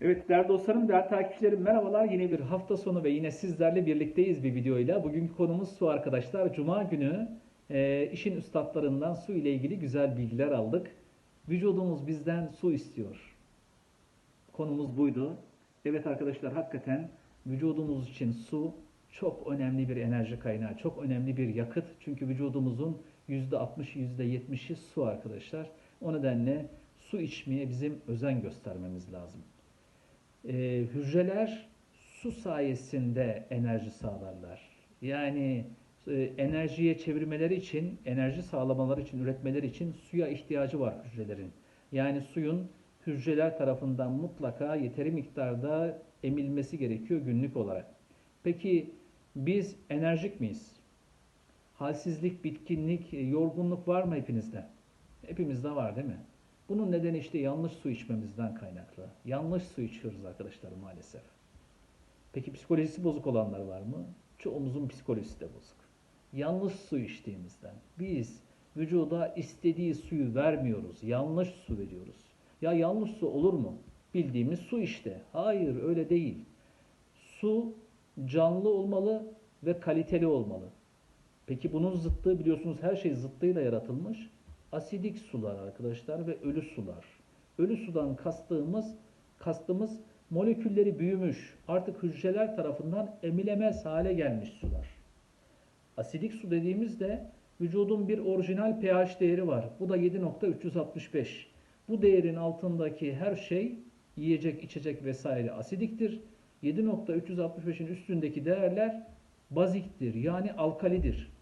Evet değerli dostlarım, değerli takipçilerim merhabalar. Yine bir hafta sonu ve yine sizlerle birlikteyiz bir videoyla. Bugünkü konumuz su arkadaşlar. Cuma günü e, işin üstadlarından su ile ilgili güzel bilgiler aldık. Vücudumuz bizden su istiyor. Konumuz buydu. Evet arkadaşlar hakikaten vücudumuz için su çok önemli bir enerji kaynağı, çok önemli bir yakıt. Çünkü vücudumuzun %60'ı %70'i su arkadaşlar. O nedenle su içmeye bizim özen göstermemiz lazım. Ee, hücreler su sayesinde enerji sağlarlar. Yani e, enerjiye çevirmeleri için, enerji sağlamaları için, üretmeleri için suya ihtiyacı var hücrelerin. Yani suyun hücreler tarafından mutlaka yeteri miktarda emilmesi gerekiyor günlük olarak. Peki biz enerjik miyiz? Halsizlik, bitkinlik, e, yorgunluk var mı hepinizde? Hepimizde var değil mi? Bunun nedeni işte yanlış su içmemizden kaynaklı. Yanlış su içiyoruz arkadaşlar maalesef. Peki psikolojisi bozuk olanlar var mı? Çoğumuzun psikolojisi de bozuk. Yanlış su içtiğimizden biz vücuda istediği suyu vermiyoruz. Yanlış su veriyoruz. Ya yanlış su olur mu? Bildiğimiz su işte. Hayır öyle değil. Su canlı olmalı ve kaliteli olmalı. Peki bunun zıttığı biliyorsunuz her şey zıttıyla yaratılmış. Asidik sular arkadaşlar ve ölü sular. Ölü sudan kastığımız kastımız molekülleri büyümüş, artık hücreler tarafından emilemez hale gelmiş sular. Asidik su dediğimizde vücudun bir orijinal pH değeri var. Bu da 7.365. Bu değerin altındaki her şey yiyecek, içecek vesaire asidiktir. 7.365'in üstündeki değerler baziktir yani alkalidir.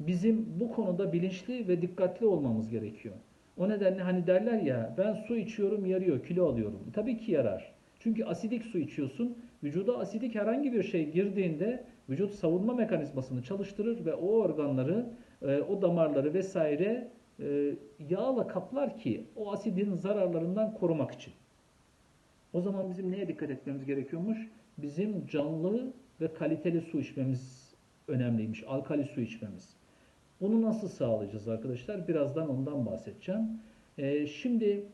Bizim bu konuda bilinçli ve dikkatli olmamız gerekiyor. O nedenle hani derler ya ben su içiyorum yarıyor, kilo alıyorum. Tabii ki yarar. Çünkü asidik su içiyorsun. Vücuda asidik herhangi bir şey girdiğinde vücut savunma mekanizmasını çalıştırır ve o organları, e, o damarları vesaire e, yağla kaplar ki o asidin zararlarından korumak için. O zaman bizim neye dikkat etmemiz gerekiyormuş? Bizim canlı ve kaliteli su içmemiz önemliymiş. Alkali su içmemiz. Bunu nasıl sağlayacağız arkadaşlar? Birazdan ondan bahsedeceğim. Ee, şimdi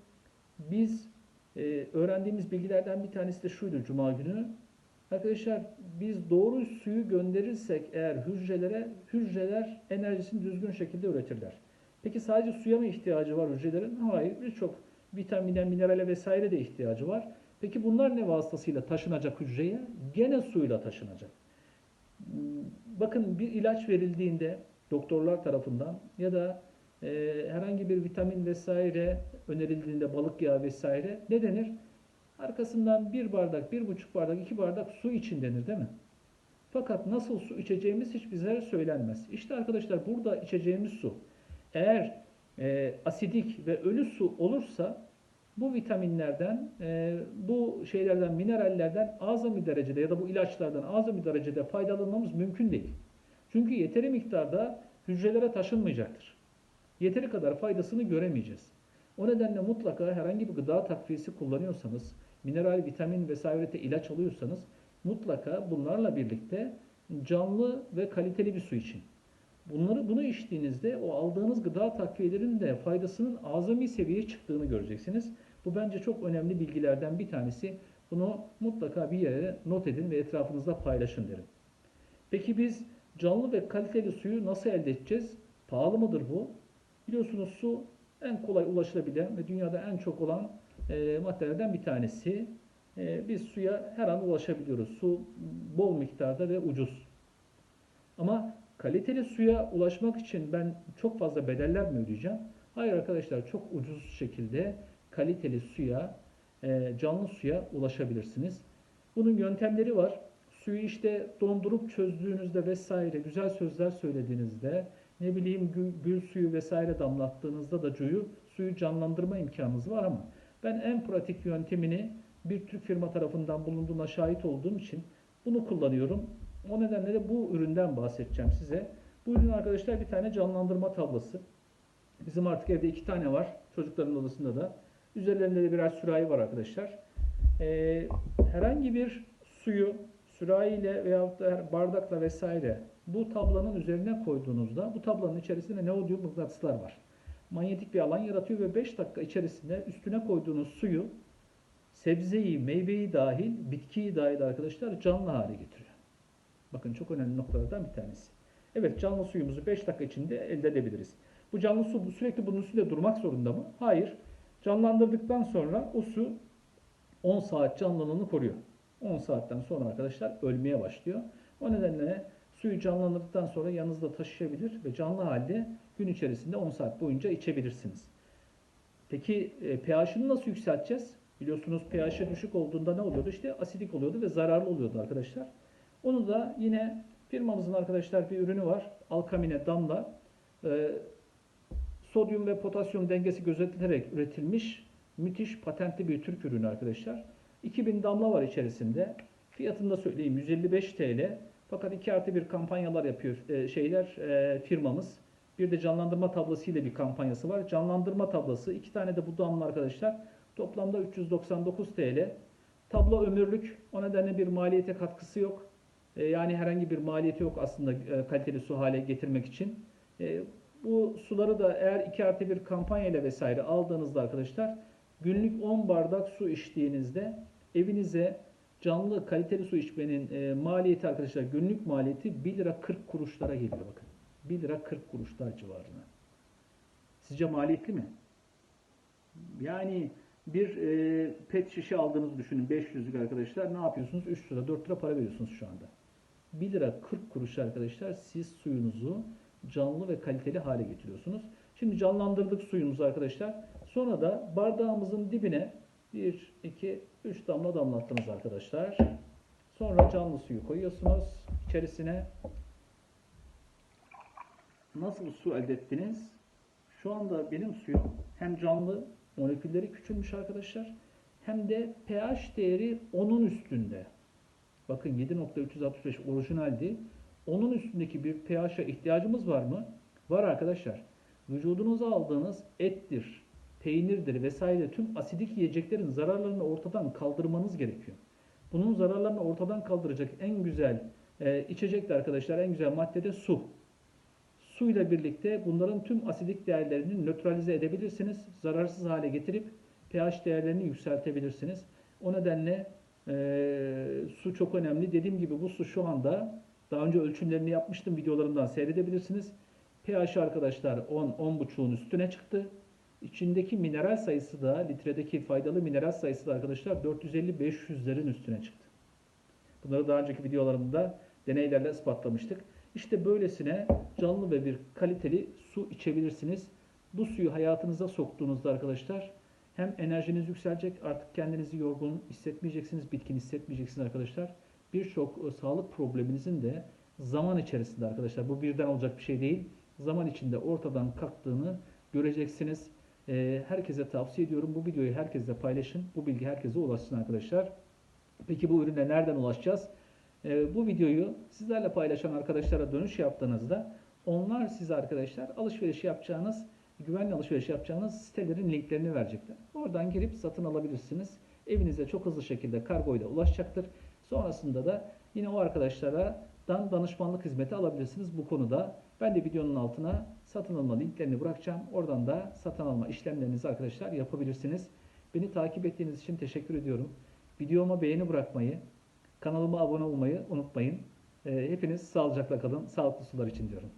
biz e, öğrendiğimiz bilgilerden bir tanesi de şuydu Cuma günü. Arkadaşlar biz doğru suyu gönderirsek eğer hücrelere, hücreler enerjisini düzgün şekilde üretirler. Peki sadece suya mı ihtiyacı var hücrelerin? Hayır, birçok vitamine, minerale vesaire de ihtiyacı var. Peki bunlar ne vasıtasıyla taşınacak hücreye? Gene suyla taşınacak. Bakın bir ilaç verildiğinde doktorlar tarafından ya da e, herhangi bir vitamin vesaire önerildiğinde balık yağı vesaire ne denir? Arkasından bir bardak, bir buçuk bardak, iki bardak su için denir değil mi? Fakat nasıl su içeceğimiz hiç bize söylenmez. İşte arkadaşlar burada içeceğimiz su eğer e, asidik ve ölü su olursa bu vitaminlerden, e, bu şeylerden, minerallerden azami derecede ya da bu ilaçlardan azami derecede faydalanmamız mümkün değil. Çünkü yeteri miktarda hücrelere taşınmayacaktır. Yeteri kadar faydasını göremeyeceğiz. O nedenle mutlaka herhangi bir gıda takviyesi kullanıyorsanız, mineral, vitamin vesaire ilaç alıyorsanız mutlaka bunlarla birlikte canlı ve kaliteli bir su için. Bunları bunu içtiğinizde o aldığınız gıda takviyelerinin de faydasının azami seviyeye çıktığını göreceksiniz. Bu bence çok önemli bilgilerden bir tanesi. Bunu mutlaka bir yere not edin ve etrafınızda paylaşın derim. Peki biz canlı ve kaliteli suyu nasıl elde edeceğiz? Pahalı mıdır bu? Biliyorsunuz su en kolay ulaşılabilen ve dünyada en çok olan e, maddelerden bir tanesi. E, biz suya her an ulaşabiliyoruz. Su bol miktarda ve ucuz. Ama kaliteli suya ulaşmak için ben çok fazla bedeller mi ödeyeceğim? Hayır arkadaşlar çok ucuz şekilde kaliteli suya, e, canlı suya ulaşabilirsiniz. Bunun yöntemleri var. Suyu işte dondurup çözdüğünüzde vesaire güzel sözler söylediğinizde ne bileyim gül, suyu vesaire damlattığınızda da cuyu suyu canlandırma imkanınız var ama ben en pratik yöntemini bir Türk firma tarafından bulunduğuna şahit olduğum için bunu kullanıyorum. O nedenle de bu üründen bahsedeceğim size. Bu ürün arkadaşlar bir tane canlandırma tablası. Bizim artık evde iki tane var. Çocukların odasında da. Üzerlerinde de birer sürahi var arkadaşlar. Ee, herhangi bir suyu sürahiyle veya da bardakla vesaire bu tablanın üzerine koyduğunuzda bu tablanın içerisinde neodyum mıknatıslar var. Manyetik bir alan yaratıyor ve 5 dakika içerisinde üstüne koyduğunuz suyu sebzeyi, meyveyi dahil, bitkiyi dahil arkadaşlar canlı hale getiriyor. Bakın çok önemli noktalardan bir tanesi. Evet canlı suyumuzu 5 dakika içinde elde edebiliriz. Bu canlı su sürekli bunun üstünde durmak zorunda mı? Hayır. Canlandırdıktan sonra o su 10 saat canlılığını koruyor. 10 saatten sonra arkadaşlar ölmeye başlıyor. O nedenle suyu canlandırdıktan sonra yanınızda taşıyabilir ve canlı halde gün içerisinde 10 saat boyunca içebilirsiniz. Peki e, pH'ını nasıl yükselteceğiz? Biliyorsunuz pH'i düşük olduğunda ne oluyordu? İşte asidik oluyordu ve zararlı oluyordu arkadaşlar. Onu da yine firmamızın arkadaşlar bir ürünü var. Alkamine damla. Ee, sodyum ve potasyum dengesi gözetilerek üretilmiş müthiş patentli bir Türk ürünü arkadaşlar. 2000 damla var içerisinde. Fiyatını da söyleyeyim 155 TL. Fakat 2 artı 1 kampanyalar yapıyor e, şeyler e, firmamız. Bir de canlandırma tablası ile bir kampanyası var. Canlandırma tablası iki tane de bu damla arkadaşlar. Toplamda 399 TL. Tablo ömürlük. O nedenle bir maliyete katkısı yok. E, yani herhangi bir maliyeti yok aslında e, kaliteli su hale getirmek için. E, bu suları da eğer 2 artı 1 kampanya ile vesaire aldığınızda arkadaşlar günlük 10 bardak su içtiğinizde evinize canlı kaliteli su içmenin e, maliyeti arkadaşlar günlük maliyeti 1 lira 40 kuruşlara geliyor bakın. 1 lira 40 kuruşlar civarına. Sizce maliyetli mi? Yani bir e, pet şişe aldığınızı düşünün 500'lük arkadaşlar. Ne yapıyorsunuz? 3 lira 4 lira para veriyorsunuz şu anda. 1 lira 40 kuruş arkadaşlar siz suyunuzu canlı ve kaliteli hale getiriyorsunuz. Şimdi canlandırdık suyumuzu arkadaşlar. Sonra da bardağımızın dibine 1, 2, 3 damla damlattınız arkadaşlar. Sonra canlı suyu koyuyorsunuz içerisine. Nasıl su elde ettiniz? Şu anda benim suyum hem canlı molekülleri küçülmüş arkadaşlar hem de pH değeri 10'un üstünde. Bakın 7.365 orijinaldi. Onun üstündeki bir pH'e ihtiyacımız var mı? Var arkadaşlar. Vücudunuza aldığınız ettir, peynirdir vesaire tüm asidik yiyeceklerin zararlarını ortadan kaldırmanız gerekiyor. Bunun zararlarını ortadan kaldıracak en güzel e, içecek de arkadaşlar en güzel madde de su. Su ile birlikte bunların tüm asidik değerlerini nötralize edebilirsiniz. Zararsız hale getirip pH değerlerini yükseltebilirsiniz. O nedenle e, su çok önemli. Dediğim gibi bu su şu anda daha önce ölçümlerini yapmıştım. Videolarımdan seyredebilirsiniz. pH arkadaşlar 10 10.5'un üstüne çıktı. İçindeki mineral sayısı da litredeki faydalı mineral sayısı da arkadaşlar 450-500'lerin üstüne çıktı. Bunları daha önceki videolarımda deneylerle ispatlamıştık. İşte böylesine canlı ve bir kaliteli su içebilirsiniz. Bu suyu hayatınıza soktuğunuzda arkadaşlar hem enerjiniz yükselecek artık kendinizi yorgun hissetmeyeceksiniz, bitkin hissetmeyeceksiniz arkadaşlar. Birçok e, sağlık probleminizin de zaman içerisinde arkadaşlar bu birden olacak bir şey değil. Zaman içinde ortadan kalktığını göreceksiniz. E, herkese tavsiye ediyorum. Bu videoyu herkesle paylaşın. Bu bilgi herkese ulaşsın arkadaşlar. Peki bu ürüne nereden ulaşacağız? E, bu videoyu sizlerle paylaşan arkadaşlara dönüş yaptığınızda onlar size arkadaşlar alışveriş yapacağınız, güvenli alışveriş yapacağınız sitelerin linklerini verecekler. Oradan girip satın alabilirsiniz. Evinize çok hızlı şekilde kargoyla ulaşacaktır. Sonrasında da yine o arkadaşlara dan danışmanlık hizmeti alabilirsiniz bu konuda. Ben de videonun altına satın alma linklerini bırakacağım. Oradan da satın alma işlemlerinizi arkadaşlar yapabilirsiniz. Beni takip ettiğiniz için teşekkür ediyorum. Videoma beğeni bırakmayı, kanalıma abone olmayı unutmayın. Ee, Hepiniz sağlıcakla kalın, sağlıklı sular için diyorum.